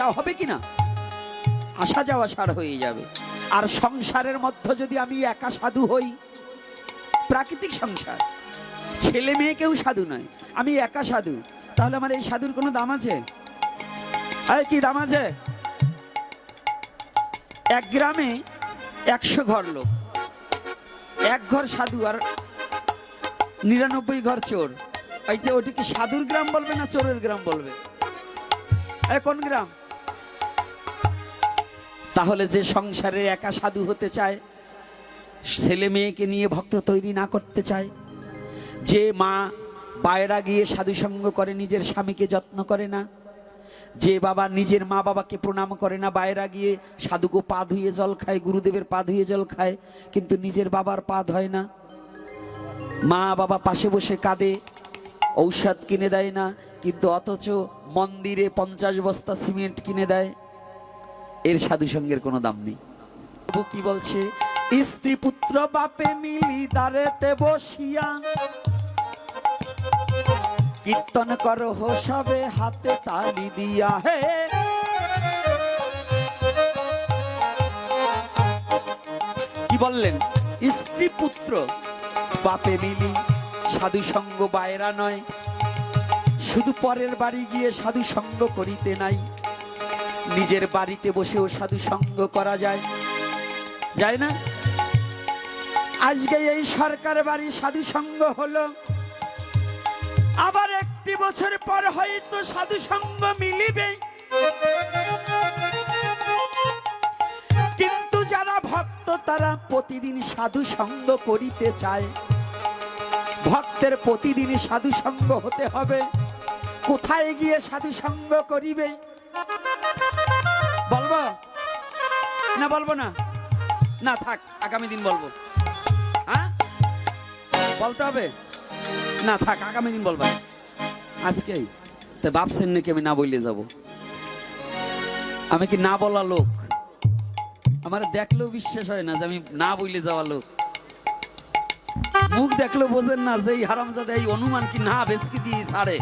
যাওয়া হবে কি না আসা যাওয়া সার হয়ে যাবে। আর সংসারের মধ্যে যদি আমি একা সাধু হই, প্রাকৃতিক সংসার, ছেলে মেয়ে কেউ সাধু নয়, আমি একা সাধু, তাহলে আমার এই সাধুর কোনো দাম আছে? আরে কি দাম আছে? এক গ্রামে একশো ঘর লোক, এক ঘর সাধু আর নিরানব্বই ঘর চোর। এইটা ওটি কি সাধুর গ্রাম বলবে না চোরের গ্রাম বলবে? কোন গ্রাম? তাহলে যে সংসারে একা সাধু হতে চায়, ছেলে মেয়েকে নিয়ে ভক্ত তৈরি না করতে চায়, যে মা বাইরা গিয়ে সাধু সঙ্গ করে, নিজের স্বামীকে যত্ন করে না, যে বাবা নিজের মা বাবাকে প্রণাম করে না বাইরা গিয়ে সাধুকে পা ধুয়ে জল খায়, গুরুদেবের পা ধুয়ে জল খায়, কিন্তু নিজের বাবার পা ধয় না। মা বাবা পাশে বসে কাঁদে, ঔষধ কিনে দেয় না, কিন্তু অথচ মন্দিরে পঞ্চাশ বস্তা সিমেন্ট কিনে দেয়। এর সাধু সঙ্গের কোনো দাম নেই। কি বলছে? স্ত্রী পুত্র বাপে মিলি দাঁড়েতে বসিয়া কীর্তন করো সবে হাতে তালি দিয়া, হে। কি বললেন? স্ত্রী পুত্র বাপে মিলি সাধু সঙ্গ বায়রা নয়। শুধু পরের বাড়ি গিয়ে সাধু সঙ্গ করিতে নাই। নিজের বাড়িতে বসেও সাধু সঙ্গ করা যায়। যায় না? আজকে এই সরকার বাড়ি সাধু সঙ্গ হলো। আবার একটি বছর পর হয়তো সাধু সঙ্গ মিলিবে। কিন্তু যারা ভক্ত, তারা প্রতিদিন সাধু সঙ্গ করিতে চায়। ভক্তের প্রতিদিন সাধু সঙ্গ হতে হবে। কোথায় গিয়ে সাধু সঙ্গ করিবে? বলব? না বলব না। না, থাক, আগামী দিন বলব। হ্যাঁ? বলতে হবে? না, থাক, আগামী দিন বলবা। আজকেই। তো ভাবছেন নাকি আমি না বললে যাব? আমি কি না বলা লোক? আমার দেখলেও বিশ্বাস হয় না যে আমি না বইলে যাওয়া লোক। মুখ দেখলেও বোঝেন না যে এই হারামজাদা এই অনুমান কি না বেশকি দিয়ে ছাড়ে।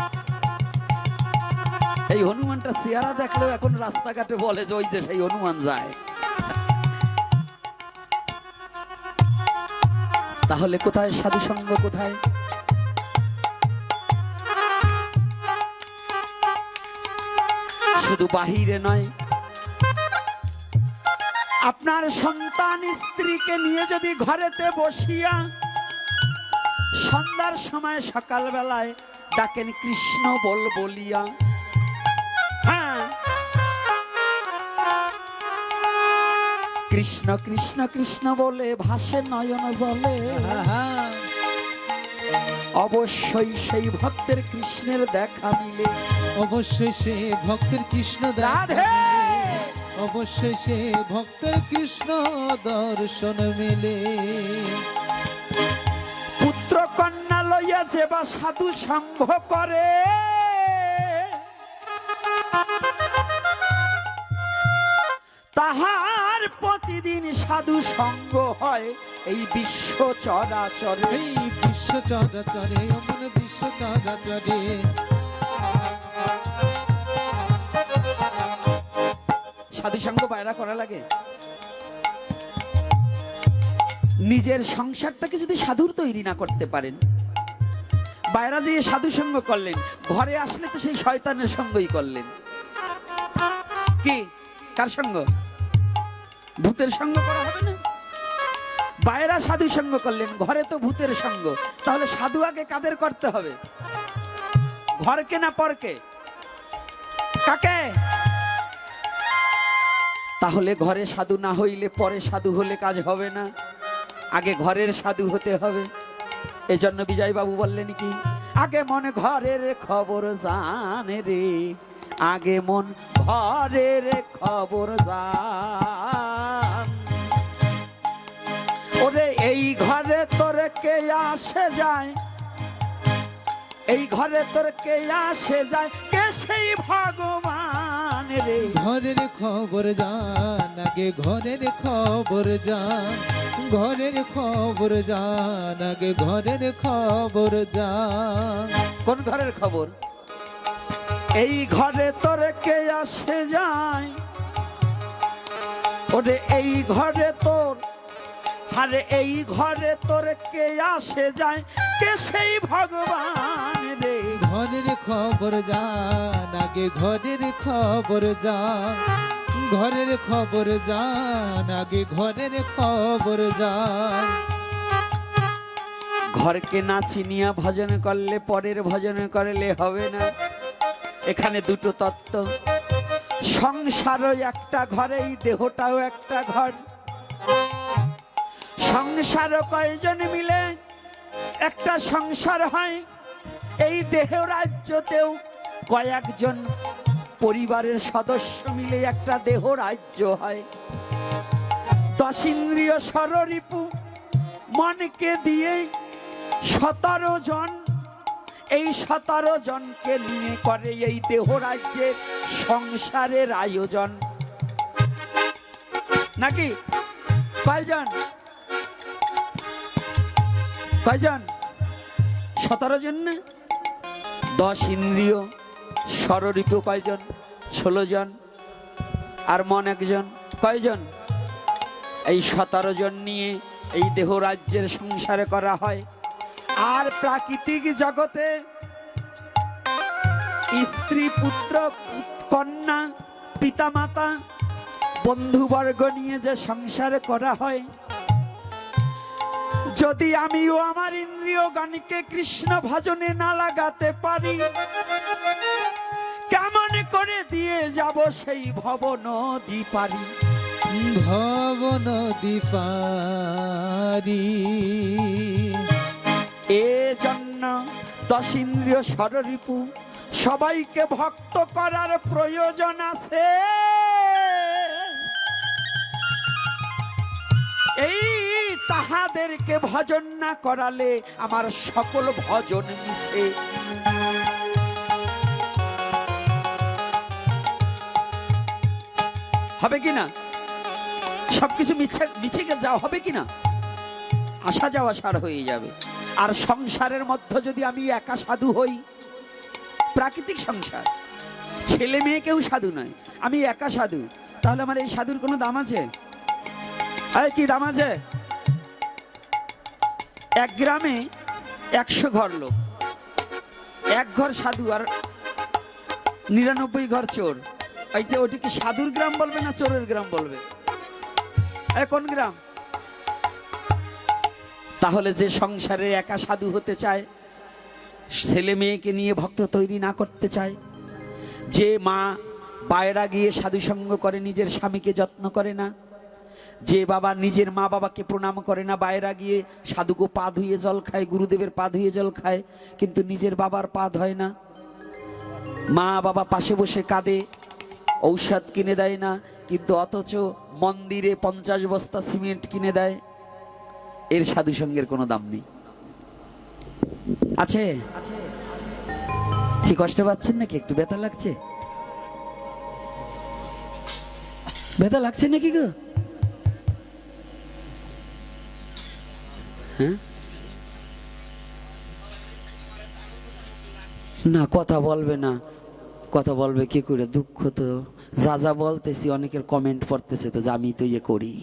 এই হনুমানটা চেহারা দেখলেও এখন রাস্তাঘাটে বলে যে ওই যে সেই হনুমান যায়। তাহলে কোথায় সাধু সঙ্গ কোথায়? শুধু বাহিরে নয়, আপনার সন্তান স্ত্রীকে নিয়ে যদি ঘরেতে বসিয়া সন্ধ্যার সময় সকালবেলায় ডাকেন, কৃষ্ণ বল বলিয়া। কৃষ্ণ কৃষ্ণ কৃষ্ণ বলে ভাসে নয়ন জলে। অবশ্যই সেই ভক্তের কৃষ্ণের দেখা মিলে। অবশ্যই সে ভক্তের কৃষ্ণ রাধে! অবশ্যই সে ভক্তের কৃষ্ণ দর্শন মিলে। পুত্র কন্যা লইয়া যে বা সাধু সঙ্গ করে। তাহার প্রতিদিন সাধু সঙ্গ হয় এই বিশ্ব চরাচরে। এই বিশ্ব চরাচরে অমন বিশ্ব চরাচরে। সাধু সঙ্গ বাইরা করা লাগে। নিজের সংসারটাকে যদি সাধুর তৈরি না করতে পারেন বাইরা দিয়ে সাধু সঙ্গ করলেন ঘরে আসলে তো সেই শয়তানের সঙ্গই করলেন। কি? কার সঙ্গ? ভূতের সঙ্গ করা হবে না। বাইরা সাধু সঙ্গ করলেন, ঘরে তো ভূতের সঙ্গ। তাহলে সাধু আগে কাদের করতে হবে? ঘরকে না পরকে? কাকে? তাহলে ঘরে সাধু না হইলে পরে সাধু হলে কাজ হবে না। আগে ঘরের সাধু হতে হবে। এজন্য বিজয় বাবু বললেন কি, আগে মনে ঘরের খবর জানে রে। আগে মন ঘরের খবর ওরে এই ঘরে তোর কে আসে যায়? এই ঘরে তোর কে আসে যায়? কে সেই ভগবান রে? ঘরের খবর জান আগে ঘরের খবর জান। ঘরের খবর জান আগে ঘরের খবর জান। কোন ঘরের খবর? এই ঘরে তোর কে আসে যায়? ওরে এই ঘরে তোর আরে এই ঘরে তোর কে আসে যায়? কে সেই ভগবান রে? ঘরের খবর জান আগে ঘরের খবর জান। ঘরের খবর জান আগে ঘরের খবর জান। ঘরকে না চিনিয়া ভজন করলে পরের ভজন করলে হবে না। এখানে দুটো তত্ত্ব। সংসারও একটা ঘর এই দেহটাও একটা ঘর। সংসারও কয়জন মিলে? একটা সংসার হয়, এই দেহ রাজ্যতেও কয়েকজন পরিবারের সদস্য মিলে একটা দেহ রাজ্য হয়। দশ ইন্দ্রিয় সররিপু মনকে দিয়ে সতেরো জন এই সতেরো জনকে নিয়ে করে এই দেহ রাজ্যে সংসারের আয়োজন। নাকি? কয়জন? কয়জন? সতেরো জন দশ ইন্দ্রিয় স্বরূপ কয়জন? ষোলো জন। আর মন একজন। কয়জন? এই সতেরো জন নিয়ে এই দেহ রাজ্যের সংসারে করা হয়। আর প্রাকৃতিক জগতে স্ত্রী, পুত্র, কন্যা, পিতামাতা, বন্ধুবর্গ নিয়ে যে সংসার করা হয়, যদি আমিও আমার ইন্দ্রিয় গানকে কৃষ্ণ ভজনে না লাগাতে পারি, কেমন করে দিয়ে যাব সেই ভবন নদী পারি ভবন দীপারি এ জন্য দশ ইন্দ্রিয় স্বররিপু সবাইকে ভক্ত করার প্রয়োজন আছে। এই তাহাদেরকে ভজন না করালে আমার সকল ভজন মিশে হবে কি না? সবকিছু মিছে মিছে যাওয়া হবে কি না? আসা যাওয়া সার হয়ে যাবে। আর সংসারের মধ্যে যদি আমি একা সাধু হই, প্রাকৃতিক সংসার। ছেলে মেয়ে কেউ সাধু নয়, আমি একা সাধু। তাহলে আমার এই সাধুর কোনো দাম আছে? আরে কি দাম আছে? এক গ্রামে একশো ঘর লোক। এক ঘর সাধু আর নিরানব্বই ঘর চোর। এইটা ওটি কি সাধুর গ্রাম বলবে না চোরের গ্রাম বলবে? কোন গ্রাম? তাহলে যে সংসারে একা সাধু হতে চায়, ছেলে মেয়েকে নিয়ে ভক্ত তৈরি না করতে চায়, যে মা বায়রা গিয়ে সাধু সঙ্গ করে, নিজের স্বামীকে যত্ন করে না, যে বাবা নিজের মা বাবাকে প্রণাম করে না বাইরা গিয়ে সাধুকে পা ধুয়ে জল খায়, গুরুদেবের পা ধুয়ে জল খায়, কিন্তু নিজের বাবার পা ধয় না। মা বাবা পাশে বসে কাঁদে, ঔষধ কিনে দেয় না, কিন্তু অথচ মন্দিরে পঞ্চাশ বস্তা সিমেন্ট কিনে দেয়। এর সাধু সঙ্গের কোনো দাম নেই। আছে? কি কষ্ট পাচ্ছেন নাকি? একটু ব্যথা লাগছে? ব্যথা লাগছে নাকি গো? হ্যাঁ? না কথা বলবে না। কথা বলবে কি করে? দুঃখ তো। যা যা বলতেছি অনেকের কমেন্ট পড়তেছে তো যে আমি তো ইয়ে করি।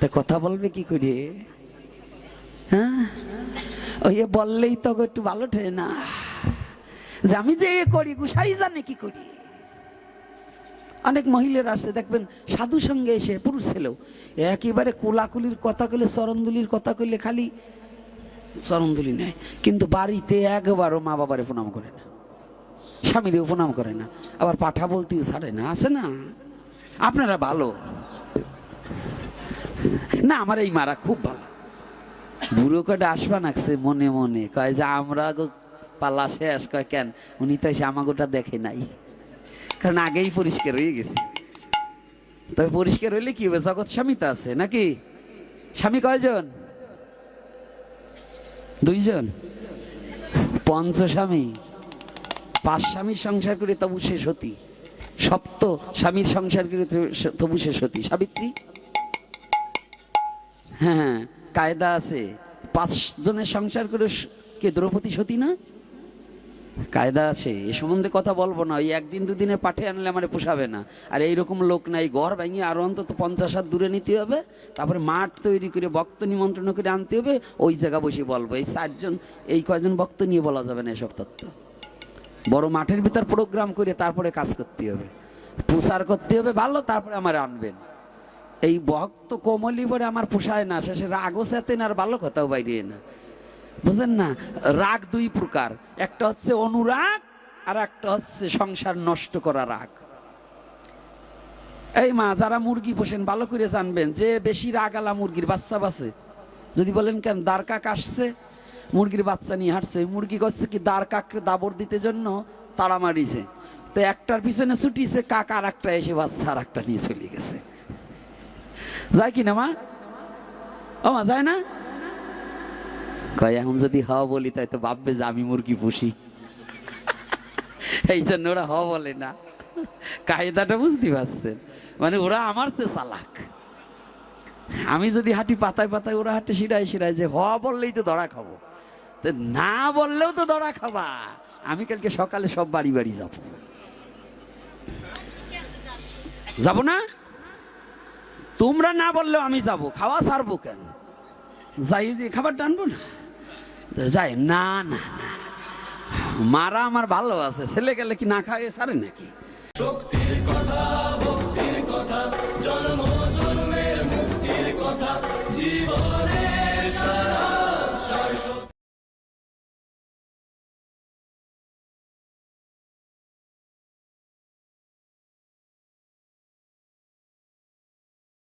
তা কথা বলবে কি করে? হ্যাঁ? ওই বললেই তো একটু ভালো ঠে না। যে আমি যে এ করি গুসাই জানে কি করি? অনেক মহিলারা আসে, দেখবেন সাধু সঙ্গে এসে, পুরুষ ছেলেও, একেবারে কোলাকুলির কথা কইলে, চরণদুলির কথা কইলে খালি চরণদুলি নেয়। কিন্তু বাড়িতে একবারও মা বাবারে প্রণাম করে না। স্বামীরেও প্রণাম করে না। আবার পাঠা বলতেও ছাড়ে না। আছে না? আপনারা ভালো? না, আমার এই মারা খুব ভালো। বুড়ো কটা আসবা নাকছে মনে মনে। কয় যে আমরা গো পালা শেষ, কয় কেন? উনি তো এসে আমাগোটা দেখে নাই। কারণ আগেই পরিষ্কার হয়ে গেছে। তবে পরিষ্কার হইলে কি হবে? জগৎ স্বামী তো আছে নাকি? স্বামী কয়জন? দুইজন? পঞ্চ স্বামী। পাঁচ স্বামীর সংসার করে তবু সে সতী সপ্ত স্বামীর সংসার করে তবু সে সতী সাবিত্রী? হ্যাঁ হ্যাঁ। কায়দা আছে। পাঁচ জনের সংসার করে কে, দ্রৌপদী সতী না? কায়দা আছে। এ সম্বন্ধে কথা বলব না। ওই একদিন দুদিনে পাঠে আনলে আমার পোষাবে না। আর এইরকম লোক নাই। ঘর ভেঙে আরও অন্তত পঞ্চাশ হাত দূরে নিতে হবে। তারপরে মাঠ তৈরি করে বক্ত নিমন্ত্রণ করে আনতে হবে। ওই জায়গা বসে বলব। এই চারজন, এই কয়জন বক্ত নিয়ে বলা যাবে না এসব তত্ত্ব। বড় মাঠের ভিতর প্রোগ্রাম করে তারপরে কাজ করতে হবে। প্রচার করতে হবে ভালো, তারপরে আমার আনবেন। এই ভক্ত কোমলি পরে আমার পোষায় না শেষে রাগও সেতেন আর ভালো কথাও বাইরে না। বুঝলেন না? রাগ দুই প্রকার। একটা হচ্ছে অনুরাগ, আর একটা হচ্ছে সংসার নষ্ট করা রাগ। এই মা, যারা মুরগি পোষেন, ভালো করে জানবেন, যে বেশি রাগ আলা মুরগির বাচ্চা বাসে। যদি বলেন কেন দাঁড় কাক আসছে, মুরগির বাচ্চা নিয়ে হাঁটছে, মুরগি করছে কি দাঁড় কাককে দাবর দিতে জন্য তাড়া মারিছে তো একটার পিছনে ছুটিছে কাক, আর একটা এসে বাচ্চা, আর একটা নিয়ে চলে গেছে। যায় কি না মা? ও মা, যায় না? কয়, এখন যদি হ বলি, তাই তো ভাববে যে আমি মুরগি পুষি। এই জন্য ওরা হ বলে না। কায়দাটা বুঝতে পারছেন? মানে ওরা আমার চেয়ে চালাক। আমি যদি হাঁটি পাতায় পাতায় ওরা হাঁটে শিরায় শিরায় যে হ বললেই তো দড়া খাব। না বললেও তো দড়া খাবা। আমি কালকে সকালে সব বাড়ি বাড়ি যাব। যাব না? তোমরা না বললেও আমি যাব। খাওয়া ছাড়বো কেন? যাই, যে খাবার টানবো না? যাই, না না না। মারা আমার ভালো আছে। ছেলে গেলে কি না খাওয়া সারে নাকি? শক্তির কথা, ভক্তির কথা, জন্ম জন্মের মুক্তির কথা।